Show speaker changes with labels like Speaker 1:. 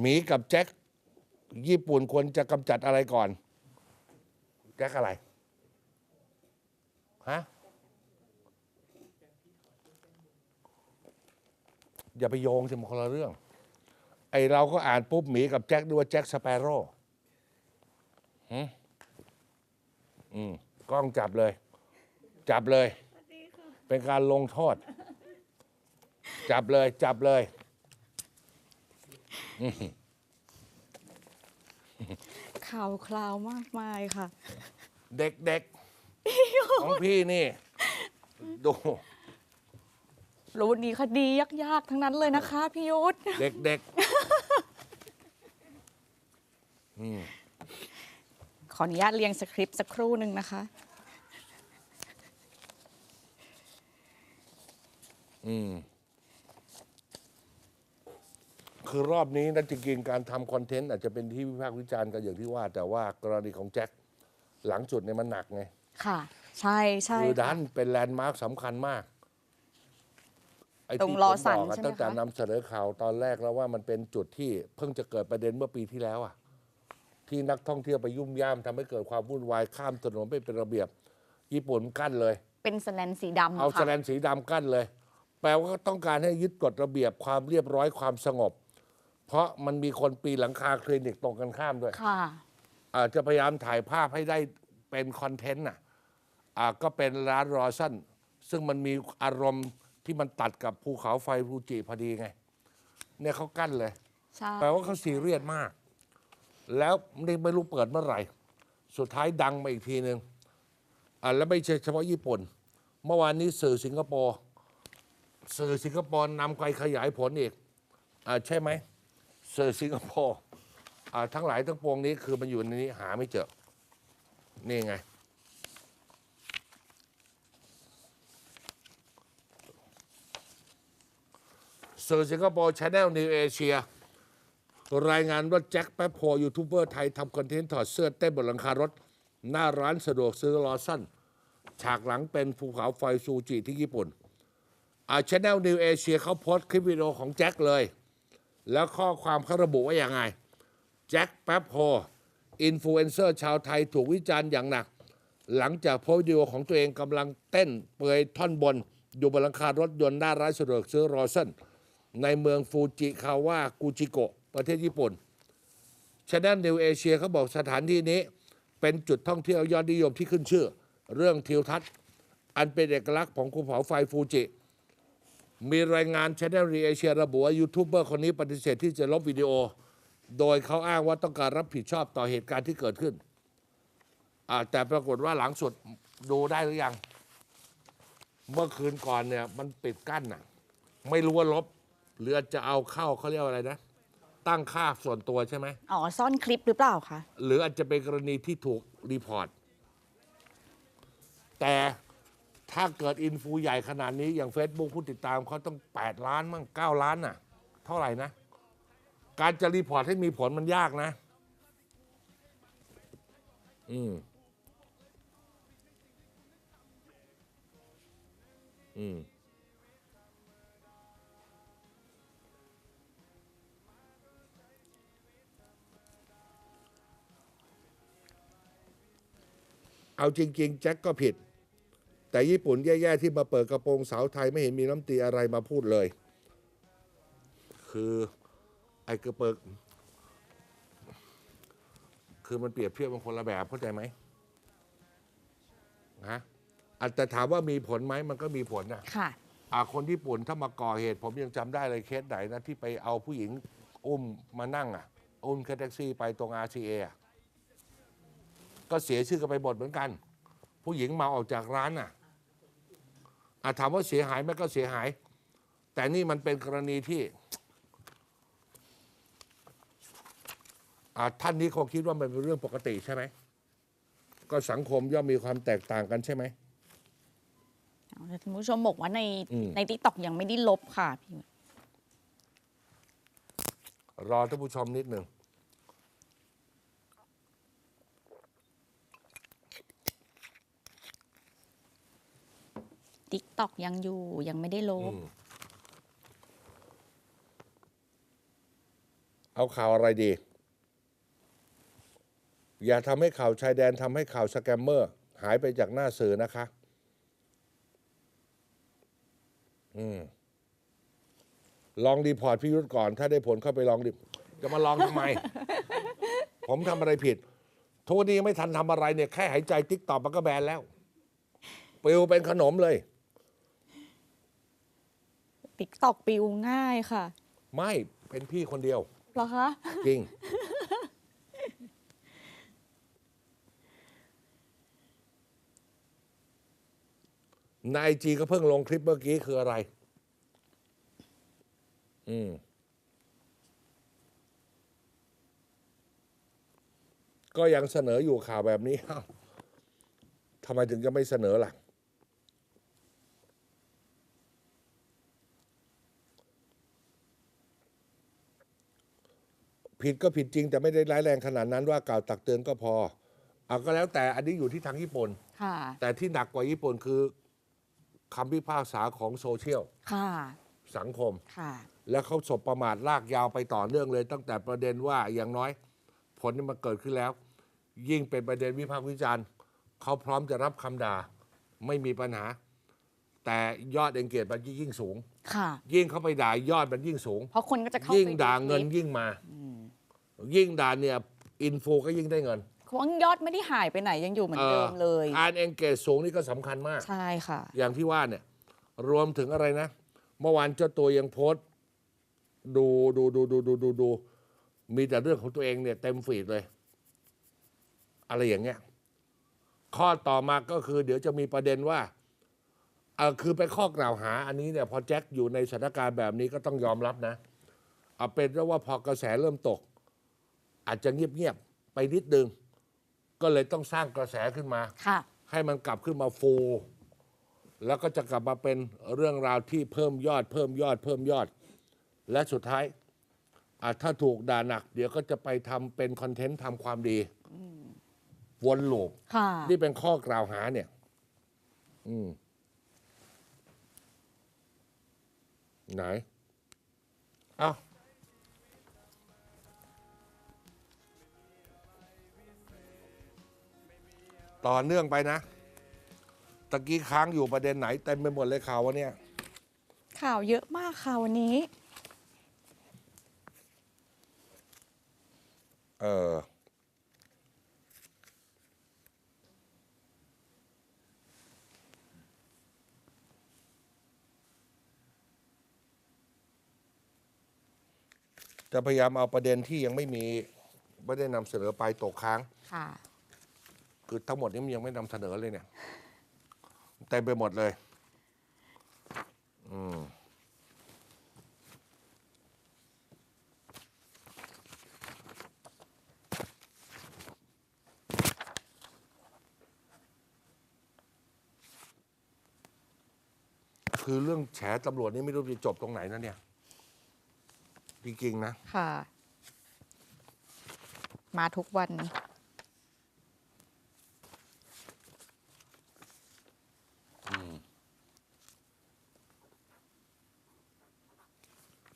Speaker 1: หมีกับแจ็คญี่ปุ่นควรจะกำจัดอะไรก่อน แจ็คอะไรฮะอย่าไปโยงสิมันคนละเรื่อง ไอเราก็อ่านปุ๊บหมีกับแจ็คดูว่าแจ็คสเปโร่หืมอืมกล้องจับเลย จับเลย เป็นการลงโทษ จับเลย จับเลย
Speaker 2: ข่าวคราวมากมายค่ะ
Speaker 1: เด็กๆ ของพี่นี่ ดู
Speaker 2: รู้นี้คดียากๆ ทั้งนั้นเลยนะคะพี่ยุทธ
Speaker 1: เด็กๆอืม
Speaker 2: ขออนุญาตเรียงสคริปต์สักครู่หนึ่งนะคะ
Speaker 1: อืม คือรอบนี้นะจริงๆการทำคอนเทนต์อาจจะเป็นที่วิพากษ์วิจารณ์กันอย่างที่ว่า แต่ว่ากรณีของแจ็คหลังจุดเนี่ยมันหนักไง
Speaker 2: ค่ะ ใช่ใช่
Speaker 1: คือดั
Speaker 2: ค่ะ
Speaker 1: นเป็นแลนด์มาร์คสำคัญมากไอ้
Speaker 2: ตรง
Speaker 1: ที่
Speaker 2: ลอ
Speaker 1: ผม
Speaker 2: สัน
Speaker 1: บอกอะ
Speaker 2: ใช่ไหม
Speaker 1: ตั้งแต่
Speaker 2: คะ
Speaker 1: นำเสนอข่าวตอนแรกแล้วว่ามันเป็นจุดที่เพิ่งจะเกิดประเด็นเมื่อปีที่แล้วอะที่นักท่องเที่ยวไปยุ่มย่ามทำให้เกิดความวุ่นวายข้ามถนนไม่เป็นระเบียบ ญี่ปุ่นกั้นเลย
Speaker 2: เป็นสแลนสีดำ
Speaker 1: เอา
Speaker 2: ค่ะ
Speaker 1: แสลนสีดำกั้นเลย แปลว่าต้องการให้ยึดกฎระเบียบความเรียบร้อยความสงบ เพราะมันมีคนปีนหลังคาคลินิกตรงกันข้ามด้วย
Speaker 2: ค่ะ
Speaker 1: อาจจะพยายามถ่ายภาพให้ได้เป็นคอนเทนต์น่ะอ่าก็เป็นร้านรอสั้นซึ่งมันมีอารมณ์ที่มันตัดกับภูเขาไฟฟูจิพอดีไง เนี่ยเขากั้นเลย
Speaker 2: ใช่
Speaker 1: แปลว่าเขาซีเรียสมาก แล้วนี่ไม่รู้เปิดเมื่อไหร่ สุดท้ายดังมาอีกทีหนึ่งอ่าแล้วไม่ใช่เฉพาะญี่ปุ่น เมื่อวานนี้สื่อสิงคโปร์ สื่อสิงคโปร์นำไปขยายผลอีกอ่าใช่ไหม สื่อสิงคโปร์อ่าทั้งหลายทั้งปวงนี้คือมันอยู่ในนี้หาไม่เจอ นี่ไง สื่อสิงคโปร์ชาแนลนิวเอเชียรายงานว่าแจ็คแป๊บโพยูทูบเบอร์ไทยทำคอนเทนต์ถอดเสื้อเต้นบนหลังคารถ หน้าร้านสะดวกซื้อลอสันฉากหลังเป็นภูเขาไฟซูจิที่ญี่ปุ่นอาชแนลนิวเอเชียเขาโพสต์คลิปวิดีโอของแจ็คเลย แล้วข้อความเขาระบุว่าอย่างไง แจ็คแป๊บโพอินฟลูเอนเซอร์ชาวไทยถูกวิจารณ์อย่างหนัก หลังจากโพสต์วิดีโอของตัวเองกำลังเต้นเปลือยท่อนบน อยู่บนหลังคารถยนต์หน้าร้านสะดวกซื้อรอสันในเมืองฟูจิคาวะกุจิโกะประเทศญี่ปุ่นชาแนลนิวเอเชียเขาบอกสถานที่นี้ เป็นจุดท่องเที่ยวยอดนิยมที่ขึ้นชื่อ เรื่องทิวทัศน์ อันเป็นเอกลักษณ์ของภูเขาไฟฟูจิ มีรายงานชาแนลนิวเอเชียระบุว่ายูทูบเบอร์คนนี้ปฏิเสธที่จะลบวิดีโอ โดยเขาอ้างว่าต้องการรับผิดชอบต่อเหตุการณ์ที่เกิดขึ้นอ่าแต่ปรากฏว่าหลังสุดดูได้หรือยัง เมื่อคืนก่อนเนี่ยมันปิดกั้นน่ะ ไม่รู้ว่าลบหรืออาจจะเอาเข้าเขาเรียกว่าอะไรนะ ตั้งค่าส่วนตัวใช่ไหม
Speaker 2: อ๋อ ซ่อนคลิปหรือเปล่าคะ
Speaker 1: หรืออาจจะเป็นกรณีที่ถูกรีพอร์ต แต่ ถ้าเกิดอินฟูใหญ่ขนาดนี้อย่าง Facebook ผู้ติดตามเขาต้อง 8 ล้านมั่ง9 ล้านน่ะ เท่าไหร่นะ การจะรีพอร์ตให้มีผลมันยากนะ อืม อืมเอาจริง ๆ แจ็คก็ผิด แต่ญี่ปุ่นแย่ๆที่มาเปิดกระโปรงสาวไทยไม่เห็นมีน้ำตรีอะไรมาพูดเลย คือไอ้กระเปิกคือมันเปรียบเทียบมันคนละแบบเข้าใจไหมนะอาจจะถามว่ามีผลไหมมันก็มีผลนะ
Speaker 2: ค่ะ
Speaker 1: อ่าคนญี่ปุ่นถ้ามาก่อเหตุ ผมยังจำได้เลยเคสไหนนะที่ไปเอาผู้หญิงอุ้มมานั่งอะ อุ้มแคทแท็กซี่ไปตรง RCA อะก็เสียชื่อกันไปหมดเหมือนกัน ผู้หญิงเมาออกจากร้านอะ อะถามว่าเสียหายไหมก็เสียหาย แต่นี่มันเป็นกรณีที่อ่าท่านนี้คงคิดว่ามันเป็นเรื่องปกติใช่ไหม ก็สังคมย่อมมีความแตกต่างกันใช่ไหม
Speaker 2: ท่านผู้ชมบอกว่าใน
Speaker 1: อืม
Speaker 2: ในทิกตอกยังไม่ได้ลบค่ะพี่ยุทธ
Speaker 1: รอท่านผู้ชมนิดหนึ่ง
Speaker 2: ทิกตอกยังอยู่ยังไม่ได้ลบ
Speaker 1: อืมเอาข่าวอะไรดี อย่าทำให้ข่าวชายแดนทำให้ข่าวสแกมเมอร์ หายไปจากหน้าสื่อนะคะ อืม ลองรีพอร์ตพิยุทธ์ก่อน ถ้าได้ผลเข้าไปลองดิจะมาลองทำไม ผมทำอะไรผิดทุกวันนี้ยังไม่ทันทำอะไรเนี่ย แค่หายใจติ๊กตอบมันก็แบนแล้วปลิวเป็นขนมเลย
Speaker 2: ติ๊กตอกปิวง่ายค่ะ
Speaker 1: ไม่เป็นพี่คนเดียว
Speaker 2: เหรอคะ
Speaker 1: จริงในไอจีก็เพิ่งลงคลิปเมื่อกี้คืออะไร อืม ก็ยังเสนออยู่ข่าวแบบนี้เอ้าทำไมถึงจะไม่เสนอล่ะ ผิดก็ผิดจริง แต่ไม่ได้ร้ายแรงขนาดนั้นว่ากล่าวตักเตือนก็พอเอาก็แล้วแต่อันนี้อยู่ที่ทางญี่ปุ่น
Speaker 2: ค่ะ
Speaker 1: แต่ที่หนักกว่าญี่ปุ่นคือคำพิพากษาของโซเชียล
Speaker 2: ค่ะ
Speaker 1: สังคม
Speaker 2: ค่ะ
Speaker 1: แล้วเขาสบประมาทลากยาวไปต่อเนื่องเลย ตั้งแต่ประเด็นว่าอย่างน้อย ผลนี่มันเกิดขึ้นแล้ว ยิ่งเป็นประเด็นวิพากษ์วิจารณ์เขาพร้อมจะรับคำด่าไม่มีปัญหา แต่ยอดเองเกจมันยิ่งสูง
Speaker 2: ค่ะ
Speaker 1: ยิ่งเขาไปด่ายอดมันยิ่งสูง
Speaker 2: เพราะคนก็จะเข้า
Speaker 1: ยิ่ง
Speaker 2: ไป
Speaker 1: ด่าเงิน
Speaker 2: คลิป
Speaker 1: ยิ่งมา ยิ่งด่าเนี่ยอินฟูก็ยิ่งได้เงิน
Speaker 2: เพราะว่ายอดไม่ได้หายไปไหนยังอยู่เหมือนเดิมเลย
Speaker 1: การเองเกจสูงนี่ก็สำคัญมาก
Speaker 2: ใช่ค่ะ
Speaker 1: อย่างที่ว่าเนี่ย รวมถึงอะไรนะ เมื่อวานเจ้าตัวยังโพสต์ดูดูดูดูดูดูดูมีแต่เรื่องของตัวเองเนี่ย เต็มฟีดเลย อะไรอย่างเงี้ย ข้อต่อมาก็คือ เดี๋ยวจะมีประเด็นว่าเออคือไปข้อกล่าวหา อันนี้เนี่ย พอแจ็คอยู่ในสถานการณ์แบบนี้ก็ต้องยอมรับนะเอาเป็นเพราะว่าพอกระแสเริ่มตก อาจจะเงียบๆไปนิดนึง ก็เลยต้องสร้างกระแสขึ้นมา
Speaker 2: ค่ะ
Speaker 1: ให้มันกลับขึ้นมาฟู แล้วก็จะกลับมาเป็นเรื่องราวที่เพิ่มยอด เพิ่มยอด เพิ่มยอด และสุดท้ายอะถ้าถูกด่าหนัก เดี๋ยวก็จะไปทำเป็นคอนเทนต์ทำความดีวนลูป
Speaker 2: ค่ะ
Speaker 1: นี่เป็นข้อกล่าวหาเนี่ย อืม ไหน เอ้า ต่อเนื่องไปนะ ตะกี้ค้างอยู่ประเด็นไหนเต็มไปหมดเลยข่าววะเนี่ย
Speaker 2: ข่าวเยอะมากค่ะวันนี้
Speaker 1: เออ จะพยายามเอาประเด็นที่ยังไม่มี ไม่ได้นำเสนอไปตกค้าง
Speaker 2: ค่ะ
Speaker 1: คือทั้งหมดนี้มันยังไม่นำเสนอเลยเนี่ยเต็มไปหมดเลย อืมคือเรื่องแฉตำรวจนี่ไม่รู้จะจบตรงไหนนะเนี่ย จริงๆนะ
Speaker 2: ค่ะ มาทุกวัน